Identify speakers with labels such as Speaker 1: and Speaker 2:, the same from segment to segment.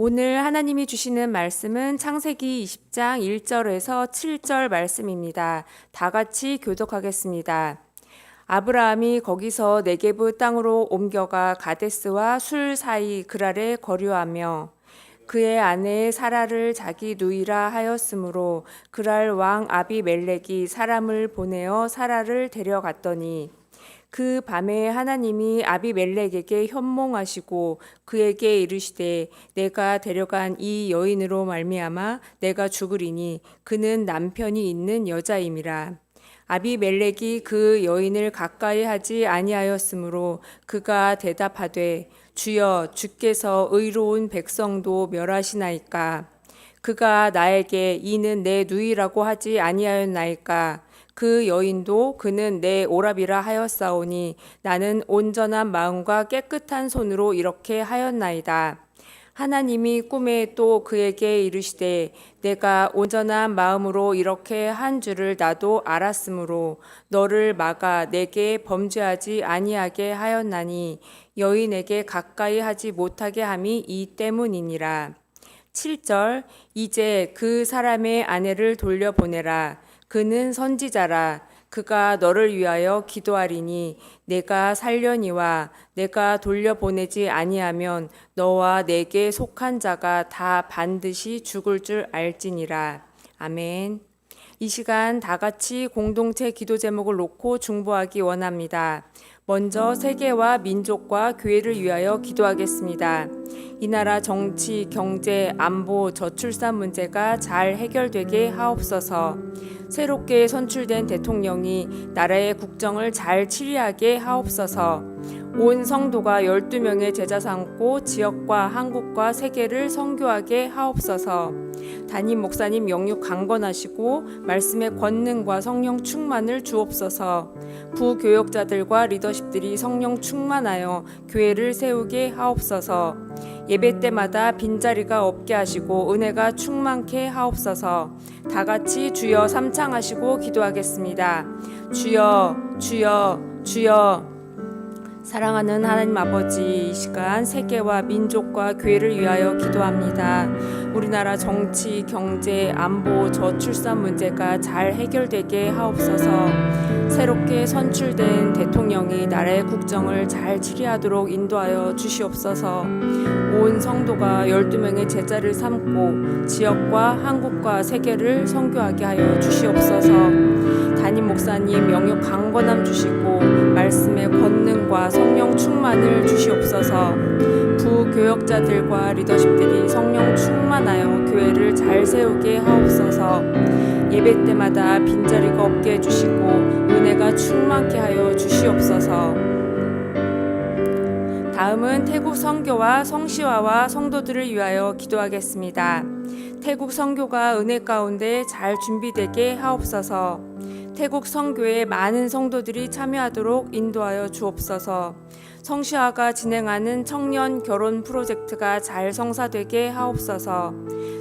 Speaker 1: 오늘 하나님이 주시는 말씀은 창세기 20장 1절에서 7절 말씀입니다. 다 같이 교독하겠습니다. 아브라함이 거기서 네게브 땅으로 옮겨가 가데스와 술 사이 그랄에 거류하며 그의 아내 사라를 자기 누이라 하였으므로 그랄 왕 아비멜렉이 사람을 보내어 사라를 데려갔더니 그 밤에 하나님이 아비멜렉에게 현몽하시고 그에게 이르시되 내가 데려간 이 여인으로 말미암아 내가 죽으리니 그는 남편이 있는 여자임이라. 아비멜렉이 그 여인을 가까이 하지 아니하였으므로 그가 대답하되 주여 주께서 의로운 백성도 멸하시나이까 그가 나에게 이는 내 누이라고 하지 아니하였나이까 그 여인도 그는 내 오랍이라 하였사오니 나는 온전한 마음과 깨끗한 손으로 이렇게 하였나이다. 하나님이 꿈에 또 그에게 이르시되 내가 온전한 마음으로 이렇게 한 줄을 나도 알았으므로 너를 막아 내게 범죄하지 아니하게 하였나니 여인에게 가까이 하지 못하게 함이 이 때문이니라. 7절 이제 그 사람의 아내를 돌려보내라. 그는 선지자라. 그가 너를 위하여 기도하리니 내가 살려니와 내가 돌려보내지 아니하면 너와 내게 속한 자가 다 반드시 죽을 줄 알지니라. 아멘. 이 시간 다 같이 공동체 기도 제목을 놓고 중보하기 원합니다. 먼저 세계와 민족과 교회를 위하여 기도하겠습니다. 이 나라 정치, 경제, 안보, 저출산 문제가 잘 해결되게 하옵소서. 새롭게 선출된 대통령이 나라의 국정을 잘 치리하게 하옵소서. 온 성도가 12명의 제자 삼고 지역과 한국과 세계를 선교하게 하옵소서. 담임 목사님 영육 강건하시고 말씀의 권능과 성령 충만을 주옵소서. 부교역자들과 리더십들이 성령 충만하여 교회를 세우게 하옵소서. 예배 때마다 빈자리가 없게 하시고 은혜가 충만케 하옵소서. 다 같이 주여 삼창하시고 기도하겠습니다. 주여, 주여, 주여. 사랑하는 하나님 아버지, 이 시간 세계와 민족과 교회를 위하여 기도합니다. 우리나라 정치, 경제, 안보, 저출산 문제가 잘 해결되게 하옵소서. 새롭게 선출된 대통령이 나라의 국정을 잘 치리하도록 인도하여 주시옵소서. 온 성도가 12명의 제자를 삼고 지역과 한국과 세계를 선교하게 하여 주시옵소서. 담임 목사님 영역 강건함 주시고 말씀의 권능과 성령 충만을 주시옵소서. 부교역자들과 리더십들이 성령 충만하여 교회를 잘 세우게 하옵소서. 예배 때마다 빈자리가 없게 해주시고 은혜가 충만케 하여 주시옵소서. 다음은 태국 선교와 성시화와 성도들을 위하여 기도하겠습니다. 태국 선교가 은혜 가운데 잘 준비되게 하옵소서. 태국 선교에 많은 성도들이 참여하도록 인도하여 주옵소서. 성시화가 진행하는 청년 결혼 프로젝트가 잘 성사되게 하옵소서.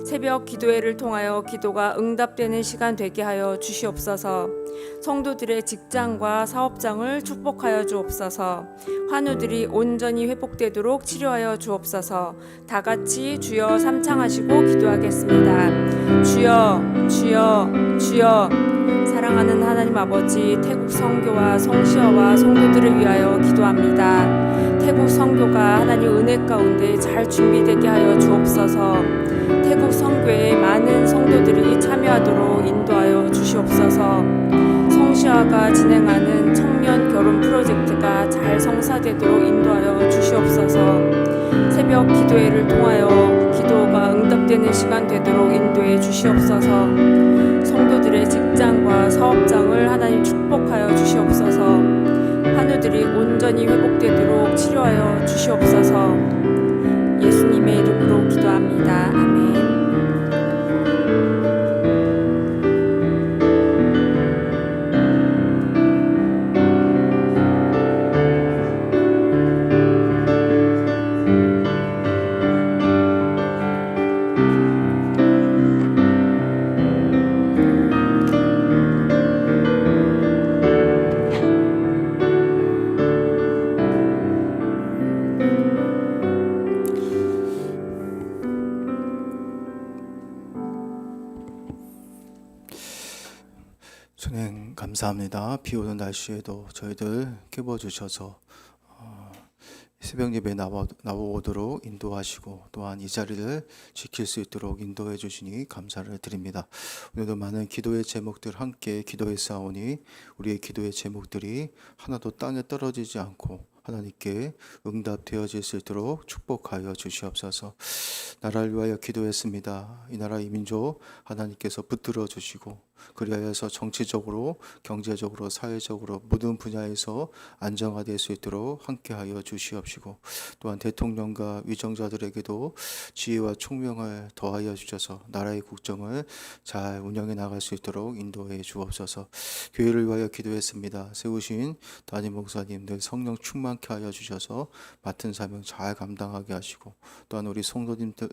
Speaker 1: 새벽 기도회를 통하여 기도가 응답되는 시간 되게 하여 주시옵소서. 성도들의 직장과 사업장을 축복하여 주옵소서. 환우들이 온전히 회복되도록 치료하여 주옵소서. 다 같이 주여 삼창하시고 기도하겠습니다. 주여, 주여, 주여. 사랑하는 하나님 아버지 태국 성교와 성시화와 성도들을 위하여 기도합니다. 태국 성교가 하나님 은혜 가운데 잘 준비되게 하여 주옵소서. 태국 성교에 많은 성도들이 참여하도록 인도하여 주시옵소서. 성시화가 진행하는 청년 결혼 프로젝트가 잘 성사되도록 인도하여 주시옵소서. 새벽 기도회를 통하여 기도가 응답되는 시간 되도록 인도해 주시옵소서. 성도들의 직장과 사업장을 하나님 축복하여 주시옵소서. 환우들이 온전히 회복되도록 치료하여 주시옵소서. 예수님의 이름으로 기도합니다. 아멘.
Speaker 2: 선행 감사합니다. 비 오는 날씨에도 저희들 깨워 주셔서 어, 새벽 예배 나와, 나오도록 인도하시고 또한 이 자리를 지킬 수 있도록 인도해 주시니 감사를 드립니다. 오늘도 많은 기도의 제목들 함께 기도해 싸우니 우리의 기도의 제목들이 하나도 땅에 떨어지지 않고 하나님께 응답되어질 수 있도록 축복하여 주시옵소서. 나라를 위하여 기도했습니다. 이 나라 이 민족 하나님께서 붙들어 주시고 그리하여서 정치적으로 경제적으로 사회적으로 모든 분야에서 안정화될 수 있도록 함께하여 주시옵시고 또한 대통령과 위정자들에게도 지혜와 총명을 더하여 주셔서 나라의 국정을 잘 운영해 나갈 수 있도록 인도해 주옵소서. 교회를 위하여 기도했습니다. 세우신 담임 목사님들 성령 충만케 하여 주셔서 맡은 사명 잘 감당하게 하시고 또한 우리 성도님들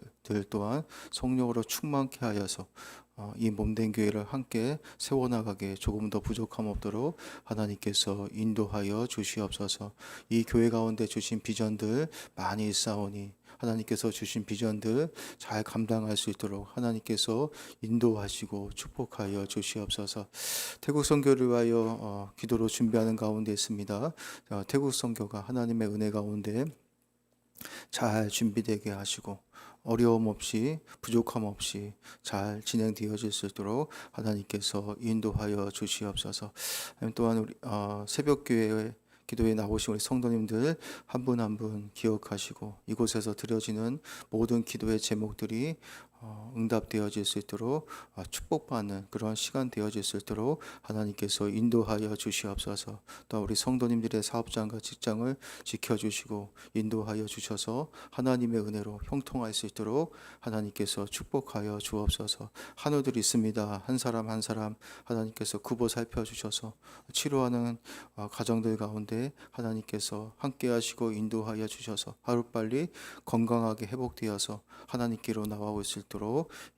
Speaker 2: 또한 성령으로 충만케 하여서 어, 이 몸된 교회를 함께 세워나가게 조금 더 부족함 없도록 하나님께서 인도하여 주시옵소서. 이 교회 가운데 주신 비전들 많이 있사오니 하나님께서 주신 비전들 잘 감당할 수 있도록 하나님께서 인도하시고 축복하여 주시옵소서. 태국 선교를 위하여 어, 기도로 준비하는 가운데 있습니다. 어, 태국 선교가 하나님의 은혜 가운데 잘 준비되게 하시고 어려움 없이 부족함 없이 잘 진행되어질 수 있도록 하나님께서 인도하여 주시옵소서. 또한 우리 어, 새벽 교회 기도에 나오신 우리 성도님들 한 분 한분 기억하시고 이곳에서 드려지는 모든 기도의 제목들이 어, 응답되어질 수 있도록 어, 축복받는 그런 시간 되어질 수 있도록 하나님께서 인도하여 주시옵소서. 또 우리 성도님들의 사업장과 직장을 지켜주시고 인도하여 주셔서 하나님의 은혜로 형통할 수 있도록 하나님께서 축복하여 주옵소서. 한우들 있습니다. 한 사람 한 사람 하나님께서 굽어 살펴 주셔서 치료하는 어, 가정들 가운데 하나님께서 함께하시고 인도하여 주셔서 하루빨리 건강하게 회복되어서 하나님께로 수 있도록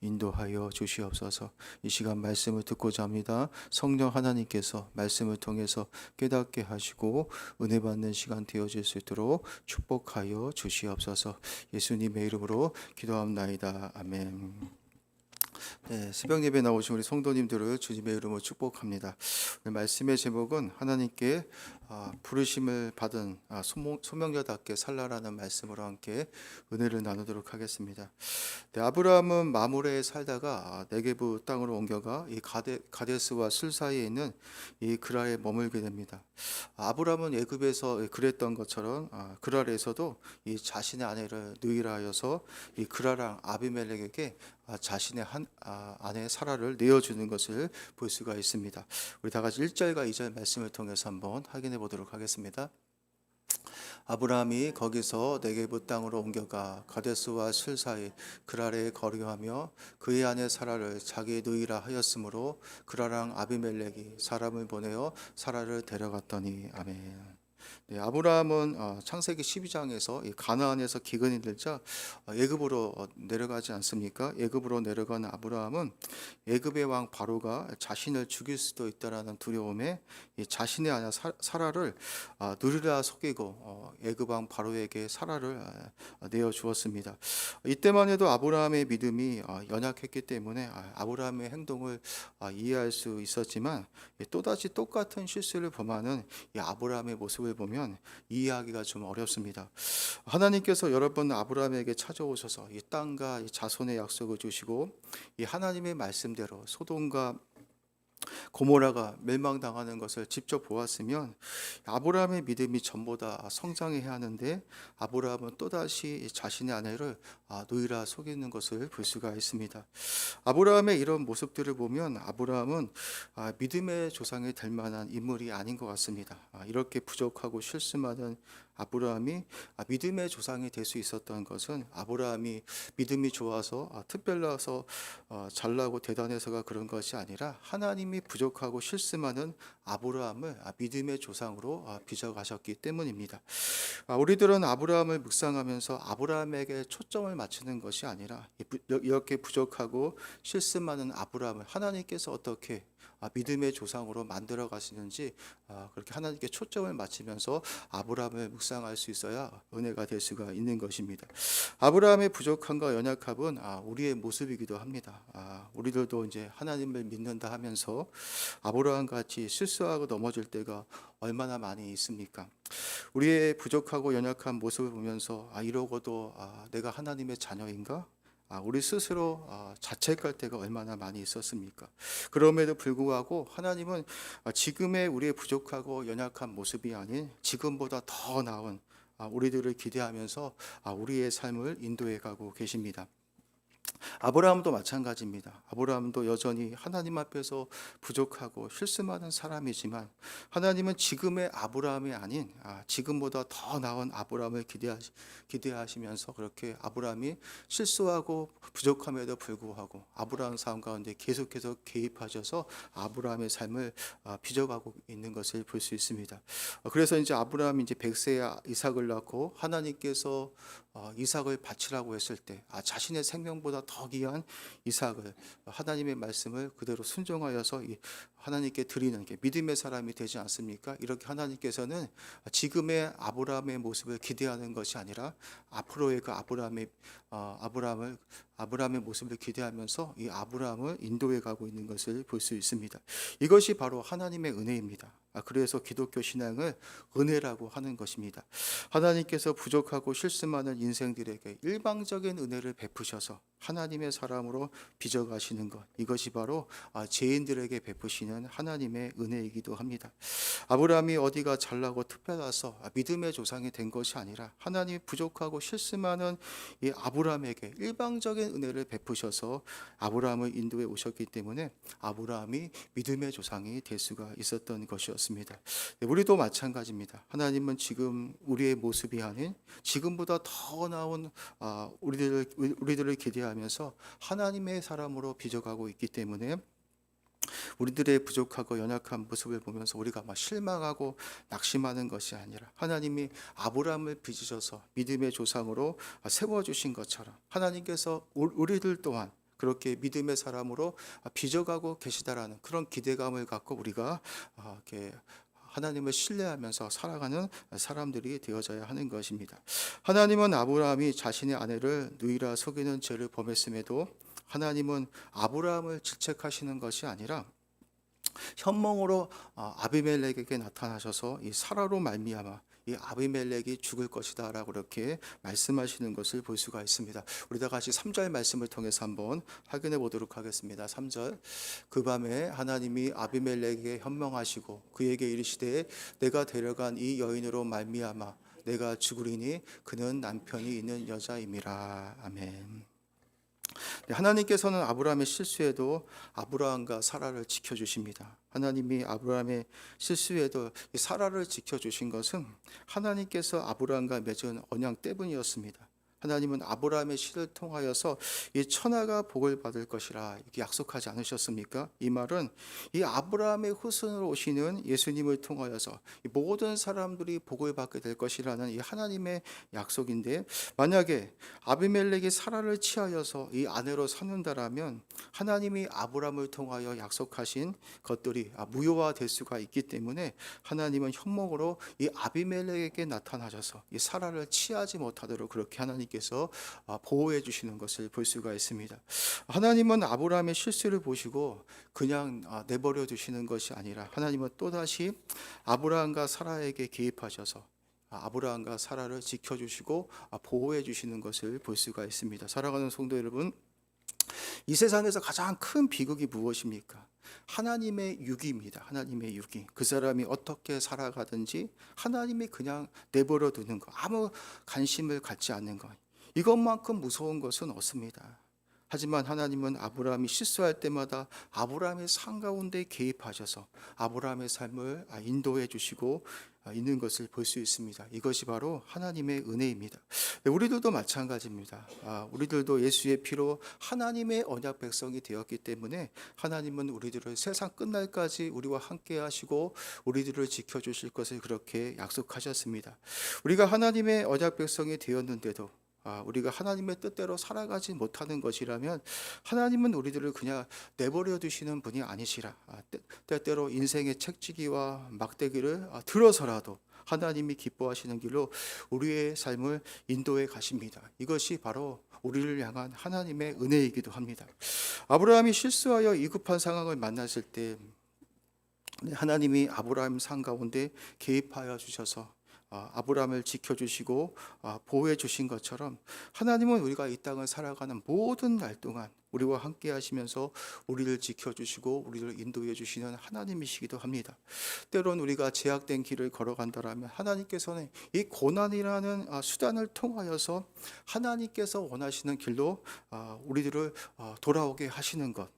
Speaker 2: 인도하여 주시옵소서. 이 시간 말씀을 듣고자 합니다. 성령 하나님께서 말씀을 통해서 깨닫게 하시고 은혜 받는 시간 되어질 수 있도록 축복하여 주시옵소서. 예수님의 이름으로 기도합나이다. 아멘. 네, 새벽 예배 나오신 우리 성도님들을 주님의 이름으로 축복합니다. 오늘 말씀의 제목은 하나님께 아, 부르심을 받은 아, 소명- 소명자답게 살라라는 말씀으로 함께 은혜를 나누도록 하겠습니다. 네, 아브라함은 마물에 살다가 아, 네게부 땅으로 옮겨가 이 가데, 가데스와 술 사이에 있는 이 그라에 머물게 됩니다. 아브라함은 애굽에서 그랬던 것처럼 아, 그랄에서도 이 자신의 아내를 누이라 하여서 이 그라랑 아비멜렉에게 아, 자신의 한 아, 아내 사라를 내어주는 것을 볼 수가 있습니다. 우리 다 같이 1절과 2절 말씀을 통해서 한번 확인해 보도록 하겠습니다. 아브라함이 거기서 네게부 땅으로 옮겨가 가데스와 술 사이 그랄에 거류하며 그의 아내 사라를 자기 누이라 하였으므로 그라랑 아비멜렉이 사람을 보내어 사라를 데려갔더니 아멘. 네, 아브라함은 어, 창세기 12장에서 가나안에서 기근이 들자 어, 애굽으로 어, 내려가지 않습니까? 애굽으로 내려간 아브라함은 애굽의 왕 바로가 자신을 죽일 수도 있다라는 두려움에 이 자신의 아내 사- 사라를 아, 누리라 속이고 어, 애굽 왕 바로에게 사라를 아, 내어 주었습니다. 이때만 해도 아브라함의 믿음이 아, 연약했기 때문에 아, 아브라함의 행동을 아, 이해할 수 있었지만 예, 또다시 똑같은 실수를 범하는 이 아브라함의 모습을 보면 이해하기가 좀 어렵습니다. 하나님께서 여러 번 아브라함에게 찾아오셔서 이 땅과 이 자손의 약속을 주시고 이 하나님의 말씀대로 소돔과 고모라가 멸망당하는 것을 직접 보았으면 아브라함의 믿음이 전보다 성장해야 하는데 아브라함은 또다시 자신의 아내를 아, 누이라 속이는 것을 볼 수가 있습니다. 아브라함의 이런 모습들을 보면 아브라함은 아, 믿음의 조상이 될 만한 인물이 아닌 것 같습니다. 아, 이렇게 부족하고 실수 많은 아브라함이 아, 믿음의 조상이 될 수 있었던 것은 아브라함이 믿음이 좋아서 아, 특별나서 어, 잘나고 대단해서가 그런 것이 아니라 하나님이 부족하고 실수 많은 아브라함을 아, 믿음의 조상으로 아, 빚어가셨기 때문입니다. 아, 우리들은 아브라함을 묵상하면서 아브라함에게 초점을 맞추는 것이 아니라 이렇게 부족하고 실수 많은 아브라함을 하나님께서 어떻게 아, 믿음의 조상으로 만들어 가시는지 아, 그렇게 하나님께 초점을 맞추면서 아브라함을 묵상 묵상할 수 있어야 은혜가 될 수가 있는 것입니다. 아브라함의 부족함과 연약함은 아, 우리의 모습이기도 합니다. 아, 우리들도 이제 하나님을 믿는다 하면서 아브라함 같이 실수하고 넘어질 때가 얼마나 많이 있습니까? 우리의 부족하고 연약한 모습을 보면서 아, 이러고도 아, 내가 하나님의 자녀인가? 아, 우리 스스로 아, 자책할 때가 얼마나 많이 있었습니까? 그럼에도 불구하고 하나님은 아, 지금의 우리의 부족하고 연약한 모습이 아닌 지금보다 더 나은 아, 우리들을 기대하면서 아, 우리의 삶을 인도해 가고 계십니다. 아브라함도 마찬가지입니다. 아브라함도 여전히 하나님 앞에서 부족하고 실수 많은 사람이지만 하나님은 지금의 아브라함이 아닌 아, 지금보다 더 나은 아브라함을 기대하시, 기대하시면서 그렇게 아브라함이 실수하고 부족함에도 불구하고 아브라함 삶 가운데 계속해서 개입하셔서 아브라함의 삶을 아, 빚어가고 있는 것을 볼 수 있습니다. 어, 그래서 이제 아브라함이 이제 백세에 이삭을 낳고 하나님께서 어, 이삭을 바치라고 했을 때 아, 자신의 생명보다 더 귀한 이삭을 하나님의 말씀을 그대로 순종하여서 이 하나님께 드리는 게 믿음의 사람이 되지 않습니까? 이렇게 하나님께서는 지금의 아브라함의 모습을 기대하는 것이 아니라 앞으로의 그 아브라함의 어, 아브라함을 아브라함의 모습을 기대하면서 이 아브라함을 인도해 가고 있는 것을 볼 수 있습니다. 이것이 바로 하나님의 은혜입니다. 아, 그래서 기독교 신앙을 은혜라고 하는 것입니다. 하나님께서 부족하고 실수 많은 인생들에게 일방적인 은혜를 베푸셔서 하나님의 사람으로 빚어 가시는 것 이것이 바로 아, 죄인들에게 베푸시는 하나님의 은혜이기도 합니다. 아브라함이 어디가 잘나고 특별해서 아, 믿음의 조상이 된 것이 아니라 하나님 부족하고 실수 많은 이 아브라함에게 일방적인 은혜를 베푸셔서 아브라함을 인도해 오셨기 때문에 아브라함이 믿음의 조상이 될 수가 있었던 것이었습니다. 네, 우리도 마찬가지입니다. 하나님은 지금 우리의 모습이 아닌 지금보다 더 나은 아, 우리들을 우리들을 기대하면서 하나님의 사람으로 빚어가고 있기 때문에 우리들의 부족하고 연약한 모습을 보면서 우리가 막 실망하고 낙심하는 것이 아니라 하나님이 아브라함을 빚으셔서 믿음의 조상으로 세워 주신 것처럼 하나님께서 우- 우리들 또한 그렇게 믿음의 사람으로 빚어가고 계시다라는 그런 기대감을 갖고 우리가 아, 이렇게 하나님을 신뢰하면서 살아가는 사람들이 되어져야 하는 것입니다. 하나님은 아브라함이 자신의 아내를 누이라 속이는 죄를 범했음에도 하나님은 아브라함을 질책하시는 것이 아니라 현몽으로 아, 아비멜렉에게 나타나셔서 이 사라로 말미암아 이 아비멜렉이 죽을 것이다라고 그렇게 말씀하시는 것을 볼 수가 있습니다. 우리 다 같이 3절 말씀을 통해서 한번 확인해 보도록 하겠습니다. 3절 그 밤에 하나님이 아비멜렉에게 현명하시고 그에게 이르시되 내가 데려간 이 여인으로 말미암아 내가 죽으리니 그는 남편이 있는 여자임이라 아멘. 네, 하나님께서는 아브라함의 실수에도 아브라함과 사라를 지켜주십니다. 하나님이 아브라함의 실수에도 이 사라를 지켜주신 것은 하나님께서 아브라함과 맺은 언약 때문이었습니다. 하나님은 아브라함의 씨를 통하여서 이 천하가 복을 받을 것이라 이렇게 약속하지 않으셨습니까? 이 말은 이 아브라함의 후손으로 오시는 예수님을 통하여서 이 모든 사람들이 복을 받게 될 것이라는 이 하나님의 약속인데 만약에 아비멜렉이 사라를 취하여서 이 아내로 삼는다라면 하나님이 아브라함을 통하여 약속하신 것들이 아, 무효화될 수가 있기 때문에 하나님은 현목으로 이 아비멜렉에게 나타나셔서 이 사라를 취하지 못하도록 그렇게 하나님 께서 아, 보호해 주시는 것을 볼 수가 있습니다. 하나님은 아브라함의 실수를 보시고 그냥 아, 내버려 두시는 것이 아니라 하나님은 또다시 아브라함과 사라에게 개입하셔서 아, 아브라함과 사라를 지켜주시고 아, 보호해 주시는 것을 볼 수가 있습니다. 사랑하는 성도 여러분, 이 세상에서 가장 큰 비극이 무엇입니까? 하나님의 유기입니다. 하나님의 유기. 그 사람이 어떻게 살아가든지 하나님이 그냥 내버려 두는 것, 아무 관심을 갖지 않는 것. 이것만큼 무서운 것은 없습니다. 하지만 하나님은 아브라함이 실수할 때마다 아브라함의 삶 가운데 개입하셔서 아브라함의 삶을 아, 인도해 주시고 아, 있는 것을 볼 수 있습니다. 이것이 바로 하나님의 은혜입니다. 네, 우리들도 마찬가지입니다. 아, 우리들도 예수의 피로 하나님의 언약 백성이 되었기 때문에 하나님은 우리들을 세상 끝날까지 우리와 함께 하시고 우리들을 지켜 주실 것을 그렇게 약속하셨습니다. 우리가 하나님의 언약 백성이 되었는데도 아, 우리가 하나님의 뜻대로 살아가지 못하는 것이라면 하나님은 우리들을 그냥 내버려 두시는 분이 아니시라. 아, 때, 때때로 인생의 책지기와 막대기를 아, 들어서라도 하나님이 기뻐하시는 길로 우리의 삶을 인도해 가십니다. 이것이 바로 우리를 향한 하나님의 은혜이기도 합니다. 아브라함이 실수하여 이급한 상황을 만났을 때 하나님이 아브라함 상 가운데 개입하여 주셔서 아, 아브라함을 지켜주시고 아, 보호해 주신 것처럼 하나님은 우리가 이 땅을 살아가는 모든 날 동안 우리와 함께 하시면서 우리를 지켜주시고 우리를 인도해 주시는 하나님이시기도 합니다. 때론 우리가 제약된 길을 걸어간다라면 하나님께서는 이 고난이라는 아, 수단을 통하여서 하나님께서 원하시는 길로 아, 우리들을 아, 돌아오게 하시는 것.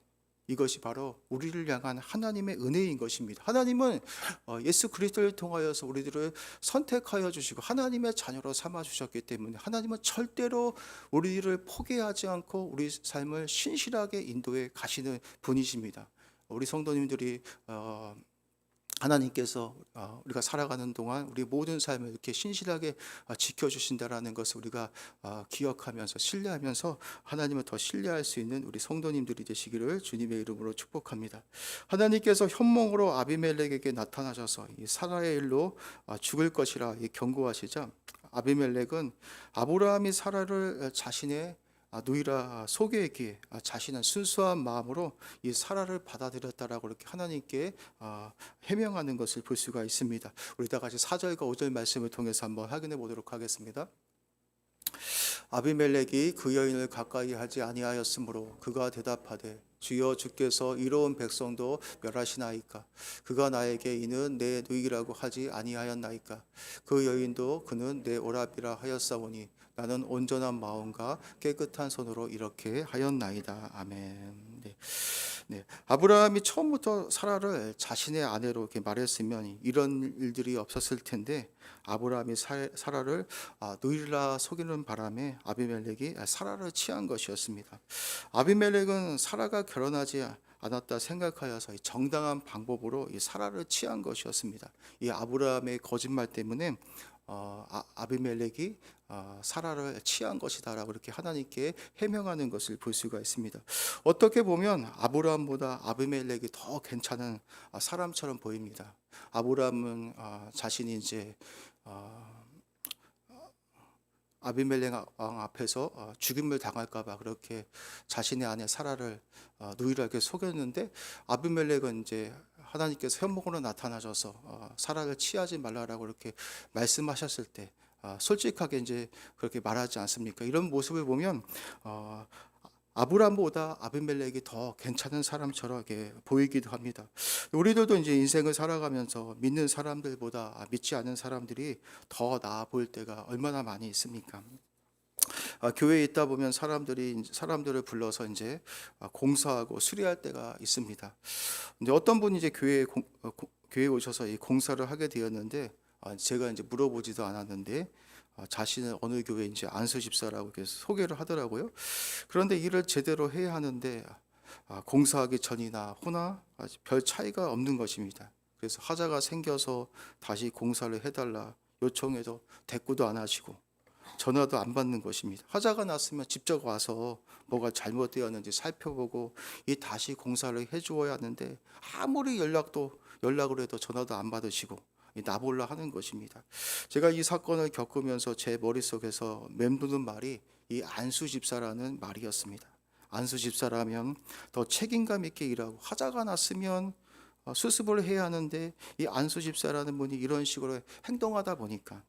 Speaker 2: 이것이 바로 우리를 향한 하나님의 은혜인 것입니다. 하나님은 어, 예수 그리스도를 통하여서 우리들을 선택하여 주시고 하나님의 자녀로 삼아 주셨기 때문에 하나님은 절대로 우리를 포기하지 않고 우리 삶을 신실하게 인도해 가시는 분이십니다. 우리 성도님들이 어, 하나님께서 어, 우리가 살아가는 동안 우리 모든 삶을 이렇게 신실하게 어, 지켜주신다라는 것을 우리가 어, 기억하면서 신뢰하면서 하나님을 더 신뢰할 수 있는 우리 성도님들이 되시기를 주님의 이름으로 축복합니다. 하나님께서 현몽으로 아비멜렉에게 나타나셔서 이 사라의 일로 어, 죽을 것이라 이 경고하시자 아비멜렉은 아브라함이 사라를 자신의 아, 누이라 소개에게 아, 자신은 순수한 마음으로 이 사라를 받아들였다라고 이렇게 하나님께 아, 해명하는 것을 볼 수가 있습니다. 우리 다 같이 4절과 5절 말씀을 통해서 한번 확인해 보도록 하겠습니다. 아비멜렉이 그 여인을 가까이 하지 아니하였으므로 그가 대답하되 주여 주께서 이로운 백성도 멸하시나이까 그가 나에게 이는 내 누이라고 하지 아니하였나이까 그 여인도 그는 내 오랍이라 하였사오니 나는 온전한 마음과 깨끗한 손으로 이렇게 하였나이다 아멘 네. 네. 아브라함이 처음부터 사라를 자신의 아내로 이렇게 말했으면 이런 일들이 없었을 텐데 아브라함이 사- 사라를 아, 누이라 속이는 바람에 아비멜렉이 사라를 취한 것이었습니다. 아비멜렉은 사라가 결혼하지 않았다 생각하여서 이 정당한 방법으로 이 사라를 취한 것이었습니다. 이 아브라함의 거짓말 때문에 어, 아, 아비멜렉이 어, 사라를 취한 것이다라고 이렇게 하나님께 해명하는 것을 볼 수가 있습니다. 어떻게 보면 아브라함보다 아비멜렉이 더 괜찮은 아, 사람처럼 보입니다. 아브라함은 아, 자신이 이제 아, 아비멜렉 왕 앞에서 어, 죽임을 당할까봐 그렇게 자신의 아내 사라를 어, 누이라게 속였는데 아비멜렉은 이제 하나님께서 현목으로 나타나셔서 어, 사라를 취하지 말라라고 이렇게 말씀하셨을 때 아, 솔직하게 이제 그렇게 말하지 않습니까? 이런 모습을 보면 어, 아브람보다 아비멜렉이 더 괜찮은 사람처럼 보이기도 합니다. 우리들도 이제 인생을 살아가면서 믿는 사람들보다 믿지 않는 사람들이 더 나아 보일 때가 얼마나 많이 있습니까? 아, 교회에 있다 보면 사람들이 사람들을 불러서 이제 아, 공사하고 수리할 때가 있습니다. 근데 어떤 분이 이제 교회에 공, 어, 고- 교회에 오셔서 이 공사를 하게 되었는데 아, 제가 이제 물어보지도 않았는데 아, 자신은 어느 교회인지 안수 집사라고 이렇게 소개를 하더라고요. 그런데 일을 제대로 해야 하는데 아, 공사하기 전이나 후나 별 차이가 없는 것입니다. 그래서 하자가 생겨서 다시 공사를 해달라 요청해도 대꾸도 안 하시고 전화도 안 받는 것입니다. 하자가 났으면 직접 와서 뭐가 잘못되었는지 살펴보고 이 다시 공사를 해주어야 하는데 아무리 연락도 연락을 해도 전화도 안 받으시고 이 나몰라 하는 것입니다. 제가 이 사건을 겪으면서 제 머릿속에서 맴도는 말이 이 안수 집사라는 말이었습니다. 안수 집사라면 더 책임감 있게 일하고 하자가 났으면 어, 수습을 해야 하는데 이 안수 집사라는 분이 이런 식으로 행동하다 보니까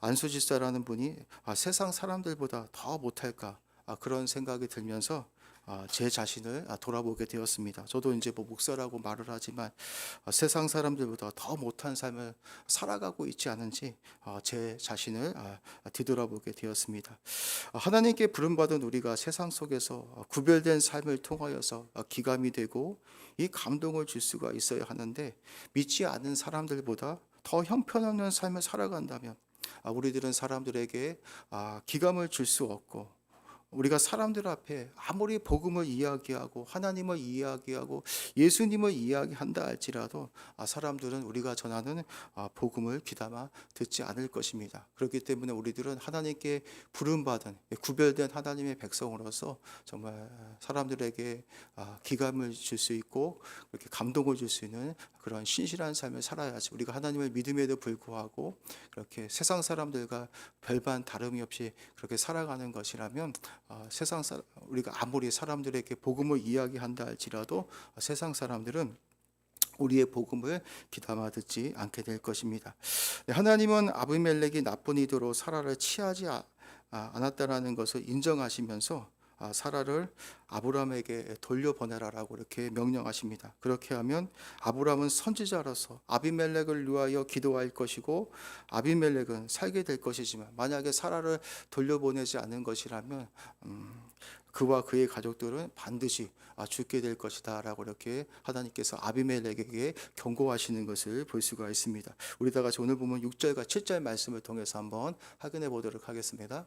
Speaker 2: 안수 집사라는 분이 아, 세상 사람들보다 더 못할까 아, 그런 생각이 들면서 아, 제 자신을 아, 돌아보게 되었습니다. 저도 이제 뭐 목사라고 말을 하지만 아, 세상 사람들보다 더 못한 삶을 살아가고 있지 않은지 아, 제 자신을 아, 뒤돌아보게 되었습니다. 아, 하나님께 부름받은 우리가 세상 속에서 아, 구별된 삶을 통하여서 아, 기감이 되고 이 감동을 줄 수가 있어야 하는데 믿지 않는 사람들보다 더 형편없는 삶을 살아간다면 아, 우리들은 사람들에게 아, 기감을 줄 수 없고 우리가 사람들 앞에 아무리 복음을 이야기하고 하나님을 이야기하고 예수님을 이야기한다 할지라도 아, 사람들은 우리가 전하는 아, 복음을 귀담아 듣지 않을 것입니다. 그렇기 때문에 우리들은 하나님께 부름받은 구별된 하나님의 백성으로서 정말 사람들에게 아, 기감을 줄 수 있고 그렇게 감동을 줄 수 있는 그런 신실한 삶을 살아야지 우리가 하나님을 믿음에도 불구하고 그렇게 세상 사람들과 별반 다름이 없이 그렇게 살아가는 것이라면 어, 세상 사 우리가 아무리 사람들에게 복음을 이야기한다 할지라도 어, 세상 사람들은 우리의 복음을 귀담아 듣지 않게 될 것입니다. 네, 하나님은 아비멜렉이 나쁜 이도로 사라를 취하지 아- 아, 않았다라는 것을 인정하시면서 아, 사라를 아브라함에게 돌려보내라라고 이렇게 명령하십니다. 그렇게 하면 아브라함은 선지자로서 아비멜렉을 위하여 기도할 것이고 아비멜렉은 살게 될 것이지만 만약에 사라를 돌려보내지 않은 것이라면 음, 그와 그의 가족들은 반드시 아, 죽게 될 것이다라고 이렇게 하나님께서 아비멜렉에게 경고하시는 것을 볼 수가 있습니다. 우리 다 같이 오늘 보면 6절과 7절 말씀을 통해서 한번 확인해 보도록 하겠습니다.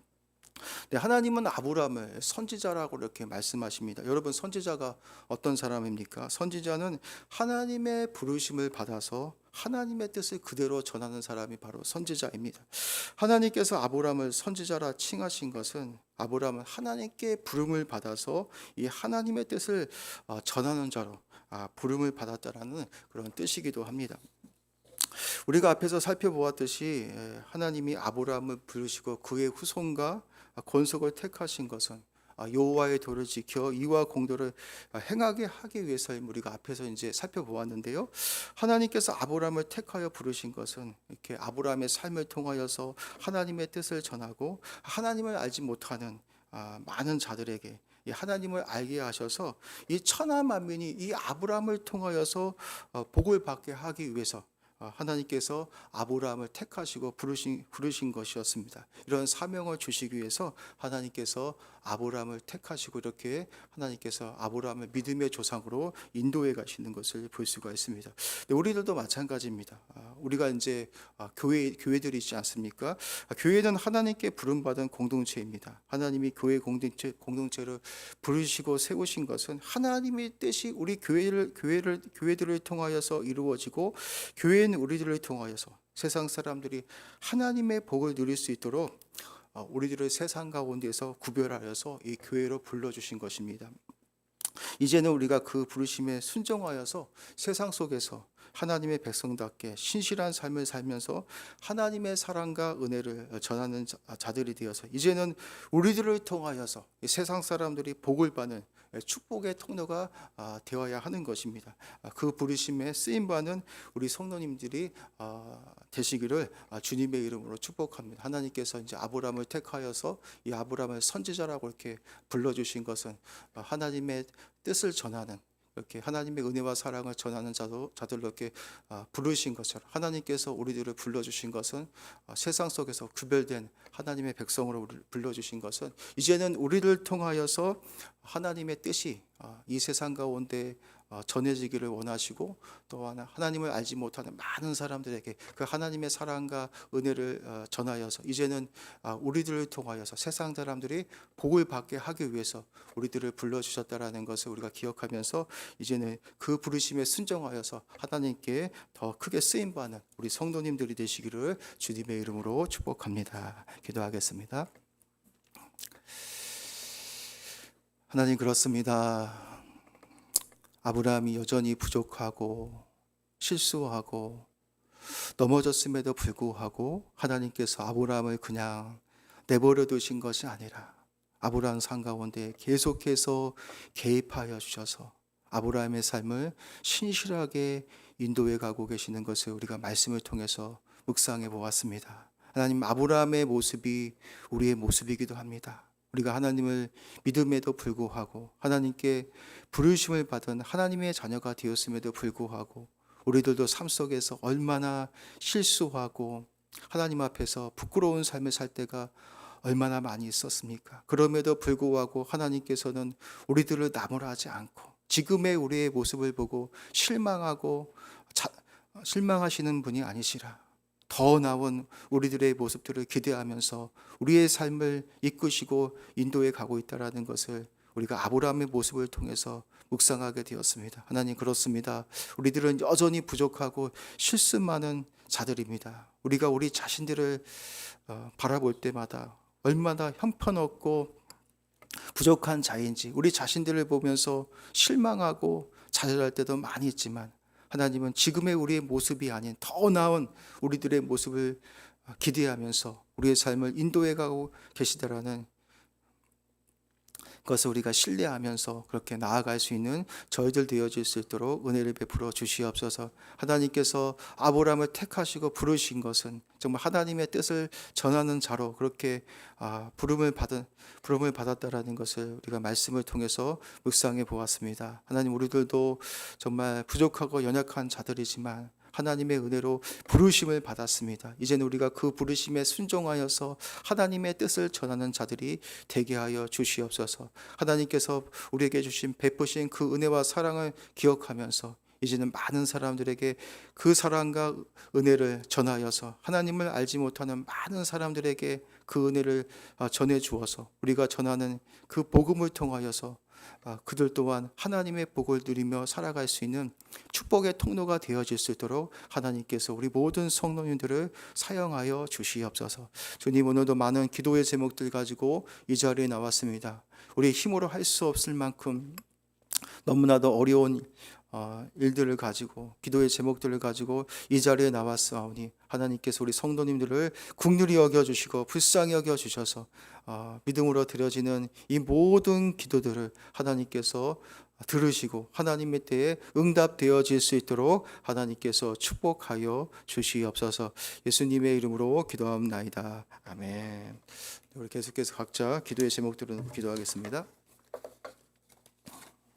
Speaker 2: 네, 하나님은 아브라함을 선지자라고 이렇게 말씀하십니다. 여러분 선지자가 어떤 사람입니까? 선지자는 하나님의 부르심을 받아서 하나님의 뜻을 그대로 전하는 사람이 바로 선지자입니다. 하나님께서 아브라함을 선지자라 칭하신 것은 아브라함은 하나님께 부름을 받아서 이 하나님의 뜻을 어, 전하는 자로 아, 부름을 받았다라는 그런 뜻이기도 합니다. 우리가 앞에서 살펴보았듯이 에, 하나님이 아브라함을 부르시고 그의 후손과 권속을 택하신 것은 아, 여호와의 도를 지켜 이와 공도를 아, 행하게 하기 위해서임 우리가 앞에서 이제 살펴보았는데요. 하나님께서 아브라함을 택하여 부르신 것은 이렇게 아브라함의 삶을 통하여서 하나님의 뜻을 전하고 하나님을 알지 못하는 아, 많은 자들에게 이 하나님을 알게 하셔서 이 천하 만민이 이 아브라함을 통하여서 어, 복을 받게 하기 위해서 어, 하나님께서 아브라함을 택하시고 부르신 부르신 것이었습니다. 이런 사명을 주시기 위해서 하나님께서 아브라함을 택하시고 이렇게 하나님께서 아브라함을 믿음의 조상으로 인도해 가시는 것을 볼 수가 있습니다. 네, 우리들도 마찬가지입니다. 아, 우리가 이제 아, 교회 교회들이 있지 않습니까? 아, 교회는 하나님께 부름 받은 공동체입니다. 하나님이 교회 공동체 공동체를 부르시고 세우신 것은 하나님의 뜻이 우리 교회를 교회를 교회들을 통하여서 이루어지고 교회는 우리들을 통하여서 세상 사람들이 하나님의 복을 누릴 수 있도록 어, 우리들을 세상 가운데서 구별하여서 이 교회로 불러주신 것입니다. 이제는 우리가 그 부르심에 순종하여서 세상 속에서 하나님의 백성답게 신실한 삶을 살면서 하나님의 사랑과 은혜를 전하는 자- 자들이 되어서 이제는 우리들을 통하여서 이 세상 사람들이 복을 받는 축복의 통로가 아, 되어야 하는 것입니다. 아, 그 부르심에 쓰임 받는 우리 성도님들이 아, 되시기를 아, 주님의 이름으로 축복합니다. 하나님께서 이제 아브라함을 택하여서 이 아브라함을 선지자라고 이렇게 불러 주신 것은 아, 하나님의 뜻을 전하는 이렇게 하나님의 은혜와 사랑을 전하는 자도 자들로 이렇게 아, 부르신 것처럼 하나님께서 우리들을 불러주신 것은 아, 세상 속에서 구별된 하나님의 백성으로 불러주신 것은 이제는 우리를 통하여서 하나님의 뜻이 아, 이 세상 가운데 어, 전해지기를 원하시고 또한 하나님을 알지 못하는 많은 사람들에게 그 하나님의 사랑과 은혜를 어, 전하여서 이제는 아, 우리들을 통하여서 세상 사람들이 복을 받게 하기 위해서 우리들을 불러 주셨다라는 것을 우리가 기억하면서 이제는 그 부르심에 순종하여서 하나님께 더 크게 쓰임 받는 우리 성도님들이 되시기를 주님의 이름으로 축복합니다. 기도하겠습니다. 하나님 그렇습니다. 아브라함이 여전히 부족하고 실수하고 넘어졌음에도 불구하고 하나님께서 아브라함을 그냥 내버려 두신 것이 아니라 아브라함 산 가운데 계속해서 개입하여 주셔서 아브라함의 삶을 신실하게 인도해 가고 계시는 것을 우리가 말씀을 통해서 묵상해 보았습니다. 하나님 아브라함의 모습이 우리의 모습이기도 합니다. 우리가 하나님을 믿음에도 불구하고 하나님께 부르심을 받은 하나님의 자녀가 되었음에도 불구하고 우리들도 삶 속에서 얼마나 실수하고 하나님 앞에서 부끄러운 삶을 살 때가 얼마나 많이 있었습니까? 그럼에도 불구하고 하나님께서는 우리들을 나무라지 않고 지금의 우리의 모습을 보고 실망하고 자, 실망하시는 분이 아니시라. 더 나은 우리들의 모습들을 기대하면서 우리의 삶을 이끄시고 인도해 가고 있다라는 것을 우리가 아브라함의 모습을 통해서 묵상하게 되었습니다. 하나님 그렇습니다. 우리들은 여전히 부족하고 실수 많은 자들입니다. 우리가 우리 자신들을 어, 바라볼 때마다 얼마나 형편없고 부족한 자인지 우리 자신들을 보면서 실망하고 좌절할 때도 많이 있지만 하나님은 지금의 우리의 모습이 아닌 더 나은 우리들의 모습을 기대하면서 우리의 삶을 인도해 가고 계시다라는 것을 우리가 신뢰하면서 그렇게 나아갈 수 있는 저희들 되어질 수 있도록 은혜를 베풀어 주시옵소서. 하나님께서 아브라함을 택하시고 부르신 것은 정말 하나님의 뜻을 전하는 자로 그렇게 아, 부름을 받은 부름을 받았다라는 것을 우리가 말씀을 통해서 묵상해 보았습니다. 하나님 우리들도 정말 부족하고 연약한 자들이지만 하나님의 은혜로 부르심을 받았습니다. 이제는 우리가 그 부르심에 순종하여서 하나님의 뜻을 전하는 자들이 되게 하여 주시옵소서. 하나님께서 우리에게 주신 베푸신 그 은혜와 사랑을 기억하면서 이제는 많은 사람들에게 그 사랑과 은혜를 전하여서 하나님을 알지 못하는 많은 사람들에게 그 은혜를 아, 전해 주어서 우리가 전하는 그 복음을 통하여서 아, 그들 또한 하나님의 복을 누리며 살아갈 수 있는 축복의 통로가 되어질 수 있도록 하나님께서 우리 모든 성도님들을 사용하여 주시옵소서. 주님 오늘도 많은 기도의 제목들 가지고 이 자리에 나왔습니다. 우리 힘으로 할 수 없을 만큼 너무나도 어려운 어, 일들을 가지고 기도의 제목들을 가지고 이 자리에 나왔사오니 하나님께서 우리 성도님들을 국률이 여겨 주시고 불쌍히 여겨 주셔서 어, 믿음으로 드려지는 이 모든 기도들을 하나님께서 들으시고 하나님의 때에 응답되어질 수 있도록 하나님께서 축복하여 주시옵소서. 예수님의 이름으로 기도합나이다. 아멘. 우리 계속해서 각자 기도의 제목들을 기도하겠습니다.